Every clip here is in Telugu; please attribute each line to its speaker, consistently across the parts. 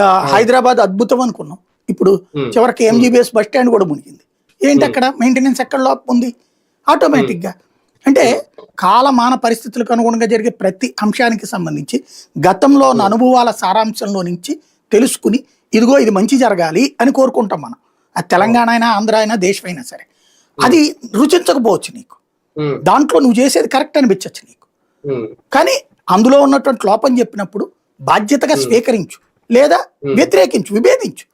Speaker 1: హైదరాబాద్ అద్భుతం అనుకున్నాం. ఇప్పుడు. చివరికి ఎంజీబీఎస్ బస్ స్టాండ్ కూడా మునిగింది. ఏంటి అక్కడ? మెయింటెనెన్స్ ఎక్కడ లోపం ఉంది? ఆటోమేటిక్గా అంటే కాలమాన పరిస్థితులకు అనుగుణంగా జరిగే ప్రతి అంశానికి సంబంధించి గతంలో ఉన్న అనుభవాల సారాంశంలో నుంచి తెలుసుకుని ఇదిగో ఇది మంచి జరగాలి అని కోరుకుంటాం మనం. అది తెలంగాణ అయినా ఆంధ్ర అయినా దేశమైనా సరే. అది రుచించకపోవచ్చు నీకు. దాంట్లో నువ్వు చేసేది కరెక్ట్ అనిపించచ్చు నీకు. కానీ అందులో ఉన్నటువంటి లోపం చెప్పినప్పుడు బాధ్యతగా స్వీకరించు. లేదా వ్యతిరేకించు విభేదించు.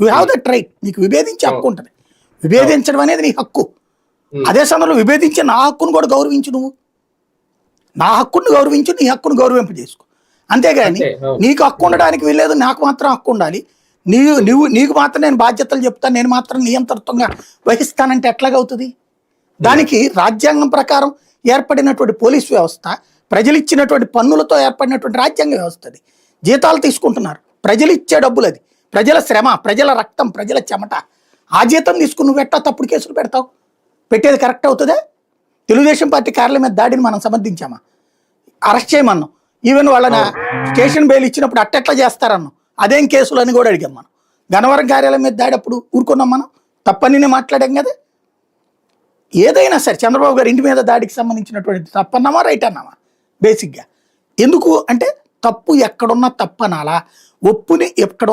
Speaker 1: యూ హ్యావ్ దట్ రైట్ నీకు విభేదించే హక్కు ఉంటుంది. విభేదించడం అనేది నీ హక్కు.
Speaker 2: Hmm.
Speaker 1: అదే సమయంలో విభేదించి నా హక్కును కూడా గౌరవించు నువ్వు. నా హక్కును గౌరవించు నీ హక్కును గౌరవింపజేసుకో. అంతేగాని. నీకు హక్కు ఉండడానికి వీల్లేదు నాకు మాత్రం హక్కు ఉండాలి. నీవు నువ్వు నీకు మాత్రం నేను బాధ్యతలు చెప్తాను నేను మాత్రం నియంత్రితంగా వహిస్తానంటే ఎట్లాగవుతుంది? దానికి రాజ్యాంగం ప్రకారం ఏర్పడినటువంటి పోలీస్ వ్యవస్థ ప్రజలు ఇచ్చినటువంటి పన్నులతో ఏర్పడినటువంటి రాజ్యాంగ వ్యవస్థ అది. జీతాలు తీసుకుంటున్నారు. ప్రజలు ఇచ్చే డబ్బులు అది ప్రజల శ్రమ ప్రజల రక్తం ప్రజల చెమట. ఆ జీతం తీసుకుని నువ్వు ఎట్టా తప్పుడు కేసులు పెడతావు? పెట్టేది కరెక్ట్ అవుతుందా? తెలుగుదేశం పార్టీ కార్యాలయం మీద దాడిని మనం సమర్థించామా అరెస్ట్ చేయమన్నాం. ఈవెన్ వాళ్ళని స్టేషన్ బెయిల్ ఇచ్చినప్పుడు అట్టెట్లా చేస్తారన్నాం? అదేం కేసులు అని కూడా అడిగాం మనం. గన్నవరం కార్యాలయం మీద దాడి అప్పుడు ఊరుకున్నాం మనం. తప్పని మాట్లాడాం కదా? ఏదైనా సరే చంద్రబాబు గారి ఇంటి మీద దాడికి సంబంధించినటువంటి తప్పన్నామా? రైట్ అన్నామా? బేసిక్గా. ఎందుకు అంటే తప్పు ఎక్కడున్నా తప్పనాలా ఒప్పుని ఎక్కడ